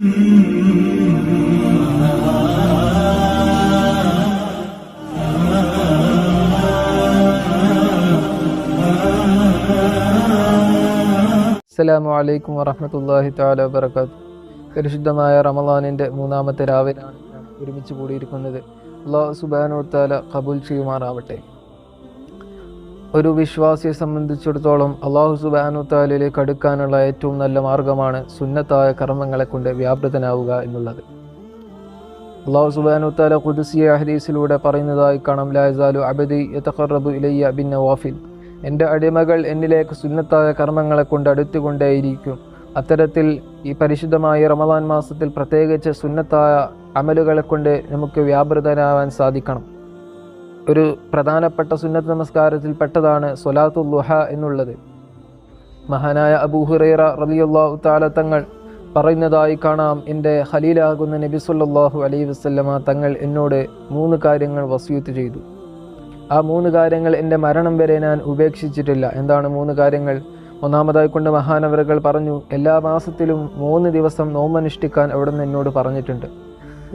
അസ്സലാമു അലൈക്കും വറഹമത്തല്ലാഹി താല വബർക്കാത്തു പരിശുദ്ധമായ റമദാനിന്റെ മൂന്നാമത്തെ രാവിലാണ് ഒരുമിച്ച് കൂടിയിരിക്കുന്നത്. അള്ളാഹു സുബാനോ താല കബൂൽ ചെയ്യുമാറാവട്ടെ. ഒരു വിശ്വാസിയെ സംബന്ധിച്ചിടത്തോളം അള്ളാഹു സുബാനു താലയിലേക്ക് അടുക്കാനുള്ള ഏറ്റവും നല്ല മാർഗമാണ് സുന്നത്തായ കർമ്മങ്ങളെ കൊണ്ട് വ്യാപൃതനാവുക എന്നുള്ളത്. അള്ളാഹു സുബാനു താല കുദുസിയ ഹദീസിലൂടെ പറയുന്നതായി കാണാം ലായസാലു അബദി യതഖറബു ഇലയ്യ ബിൻ നവാഫിൽ. എന്റെ അടിമകൾ എന്നിലേക്ക് സുന്നത്തായ കർമ്മങ്ങളെ കൊണ്ട് അടുത്തുകൊണ്ടേയിരിക്കും. അത്തരത്തിൽ ഈ പരിശുദ്ധമായ റമദാൻ മാസത്തിൽ പ്രത്യേകിച്ച് സുന്നത്തായ അമലുകളെ കൊണ്ട് നമുക്ക് വ്യാപൃതനാവാൻ സാധിക്കണം. ഒരു പ്രധാനപ്പെട്ട സുന്നത്ത് നമസ്കാരത്തിൽ പെട്ടതാണ് സൊലാത്തു ലുഹ എന്നുള്ളത്. മഹാനായ അബൂഹുറൈറ റലിയുള്ളാഹു താല തങ്ങൾ പറയുന്നതായി കാണാം. എന്റെ ഹലീലാകുന്ന നബി സുല്ലാഹു അലൈ വസല്ലമ തങ്ങൾ എന്നോട് മൂന്ന് കാര്യങ്ങൾ വസ്യൂത്ത് ചെയ്തു. ആ മൂന്ന് കാര്യങ്ങൾ എന്റെ മരണം വരെ ഞാൻ ഉപേക്ഷിച്ചിട്ടില്ല. എന്താണ് മൂന്ന് കാര്യങ്ങൾ? ഒന്നാമതായി കൊണ്ട് മഹാനവരകൾ പറഞ്ഞു എല്ലാ മാസത്തിലും മൂന്ന് ദിവസം നോമനുഷ്ഠിക്കാൻ അവിടെ നിന്ന് എന്നോട് പറഞ്ഞിട്ടുണ്ട്.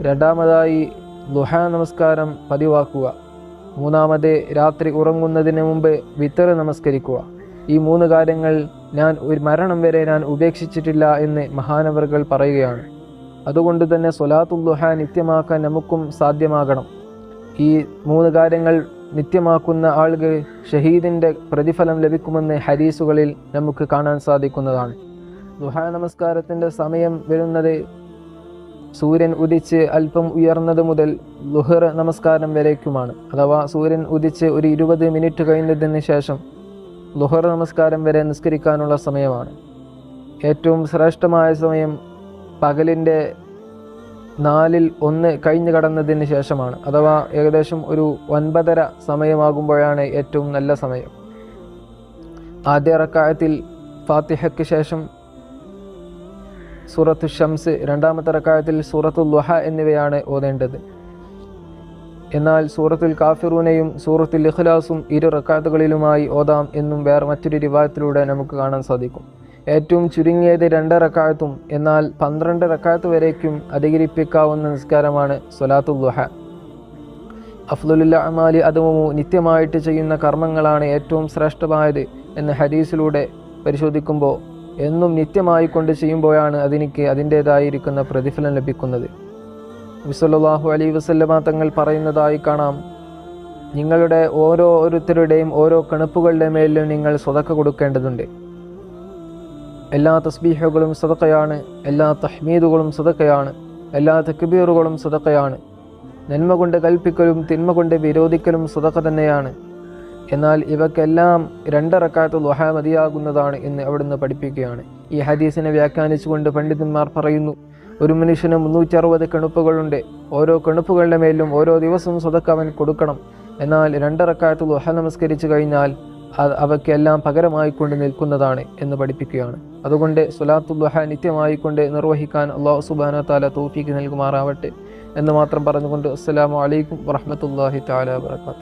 രണ്ടാമതായി ദുഹ നമസ്കാരം പതിവാക്കുക. മൂന്നാമത് രാത്രി ഉറങ്ങുന്നതിന് മുമ്പ് വിത്തറ് നമസ്കരിക്കുക. ഈ മൂന്ന് കാര്യങ്ങൾ ഞാൻ ഒരു മരണം വരെ ഞാൻ ഉപേക്ഷിച്ചിട്ടില്ല എന്ന് മഹാനവറുകൾ പറയുകയാണ്. അതുകൊണ്ട് തന്നെ സൊലാത്തുല്ലുഹ നിത്യമാക്കാൻ നമുക്കും സാധ്യമാകണം. ഈ മൂന്ന് കാര്യങ്ങൾ നിത്യമാക്കുന്ന ആൾക്ക് ഷഹീദിന്റെ പ്രതിഫലം ലഭിക്കുമെന്ന് ഹരീസുകളിൽ നമുക്ക് കാണാൻ സാധിക്കുന്നതാണ്. ദുഹ നമസ്കാരത്തിന്റെ സമയം വരുന്നത് സൂര്യൻ ഉദിച്ച് അല്പം ഉയർന്നത് മുതൽ ലുഹർ നമസ്കാരം വരേക്കുമാണ്. അഥവാ സൂര്യൻ ഉദിച്ച് ഒരു ഇരുപത് മിനിറ്റ് കഴിഞ്ഞതിന് ശേഷം ലുഹർ നമസ്കാരം വരെ നിസ്കരിക്കാനുള്ള സമയമാണ്. ഏറ്റവും ശ്രേഷ്ഠമായ സമയം പകലിന്റെ നാലിൽ ഒന്ന് കഴിഞ്ഞു കടന്നതിന് ശേഷമാണ്. അഥവാ ഏകദേശം ഒരു ഒൻപതര സമയമാകുമ്പോഴാണ് ഏറ്റവും നല്ല സമയം. ആദ്യ റക്കായത്തിൽ ഫാത്തിഹയ്ക്ക് ശേഷം സൂറത്തു ഷംസ് രണ്ടാമത്തെ റക്കായത്തിൽ സൂറത്തു ലുഹ എന്നിവയാണ് ഓതേണ്ടത്. എന്നാൽ സൂറത്തുൽ കാഫിറൂനെയും സൂറത്തുൽ ഇഖ്ലാസും ഇരു റക്കാത്തുകളിലുമായി ഓതാം എന്നും വേറെ മറ്റൊരു രൂപത്തിലൂടെ നമുക്ക് കാണാൻ സാധിക്കും. ഏറ്റവും ചുരുങ്ങിയത് രണ്ട് റക്കായത്തും എന്നാൽ പന്ത്രണ്ട് റക്കായത്ത് വരേക്കും അധികരിപ്പിക്കാവുന്ന നിസ്കാരമാണ് സൊലാത്തുൽ ലുഹ. അഫ്ലുല്ല അമാലി അതുമു നിത്യമായിട്ട് ചെയ്യുന്ന കർമ്മങ്ങളാണ് ഏറ്റവും ശ്രേഷ്ഠമായത് എന്ന് ഹദീസിലൂടെ പരിശോധിക്കുമ്പോൾ എന്നും നിത്യമായി കൊണ്ട് ചെയ്യുമ്പോഴാണ് അതെനിക്ക് അതിന്റേതായിരിക്കുന്ന പ്രതിഫലം ലഭിക്കുന്നത്. വിസല്ലാഹു അലൈ വസല്ലമ തങ്ങൾ പറയുന്നതായി കാണാം. നിങ്ങളുടെ ഓരോരുത്തരുടെയും ഓരോ കണുപ്പുകളുടെ മേലും നിങ്ങൾ സ്വതക്ക കൊടുക്കേണ്ടതുണ്ട്. എല്ലാ തസ്ബീഹുകളും സതക്കയാണ് എല്ലാ തഹ്മീദുകളും സതക്കയാണ് എല്ലാ തക്ബീറുകളും സതക്കയാണ് നന്മ കൊണ്ട് കൽപ്പിക്കലും തിന്മ കൊണ്ട് വിരോധിക്കലും സതക്ക തന്നെയാണ്. എന്നാൽ ഇവക്കെല്ലാം രണ്ടറക്കാത്ത ലുഹ മതിയാകുന്നതാണ് എന്ന് അവിടുന്ന് പഠിപ്പിക്കുകയാണ്. ഈ ഹദീസിനെ വ്യാഖ്യാനിച്ചുകൊണ്ട് പണ്ഡിതന്മാർ പറയുന്നു ഒരു മനുഷ്യന് മുന്നൂറ്റി അറുപത് കണുപ്പുകളുണ്ട്. ഓരോ കണുപ്പുകളുടെ മേലും ഓരോ ദിവസവും സ്വതക്ക അവൻ കൊടുക്കണം. എന്നാൽ രണ്ടറക്കാലത്ത് ലുഹ നമസ്കരിച്ചു കഴിഞ്ഞാൽ അവയ്ക്കെല്ലാം പകരമായി കൊണ്ട് നിൽക്കുന്നതാണ് എന്ന് പഠിപ്പിക്കുകയാണ്. അതുകൊണ്ട് സുലാത്തുദ്ഹ നിത്യമായി കൊണ്ട് നിർവഹിക്കാൻ അള്ളാഹു സുബാന താല തോഫിക്ക് നൽകുമാറാവട്ടെ എന്ന് മാത്രം പറഞ്ഞുകൊണ്ട് അസ്സലാമു അലൈക്കും വറഹമത്തല്ലാഹി താല വാത്തു